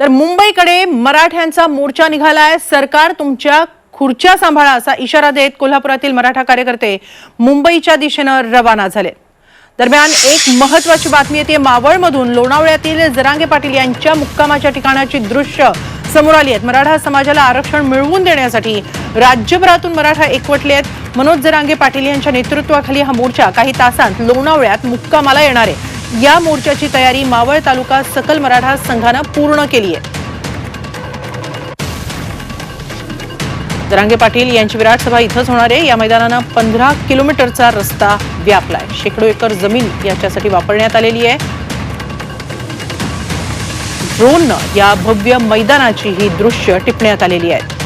तर मुंबईकडे मराठ्यांचा मोर्चा निघालाय. सरकार तुमच्या खुर्च्या सांभाळा असा इशारा देत कोल्हापुरातील मराठा कार्यकर्ते मुंबईच्या दिशेनं रवाना झाले. दरम्यान एक महत्वाची बातमी येते. मावळमधून लोणावळ्यातील जरांगे पाटील यांच्या मुक्कामाच्या ठिकाणाची दृश्य समोर आली आहेत. मराठा समाजाला आरक्षण मिळवून देण्यासाठी राज्यभरातून मराठा एकवटले आहेत. मनोज जरांगे पाटील यांच्या नेतृत्वाखाली हा मोर्चा काही तासांत लोणावळ्यात मुक्कामाला येणार आहे. या मोर्चाची तयारी मावळ तालुका सकल मराठा संघानं पूर्ण केली आहे जरांगे पाटील यांची विराट सभा इथंच होणार आहे. या मैदानानं पंधरा किलोमीटरचा रस्ता व्यापलाय. शेकडो एकर जमीन याच्यासाठी वापरण्यात आलेली आहे. ड्रोननं या भव्य मैदानाची ही दृश्य टिपण्यात आलेली आहेत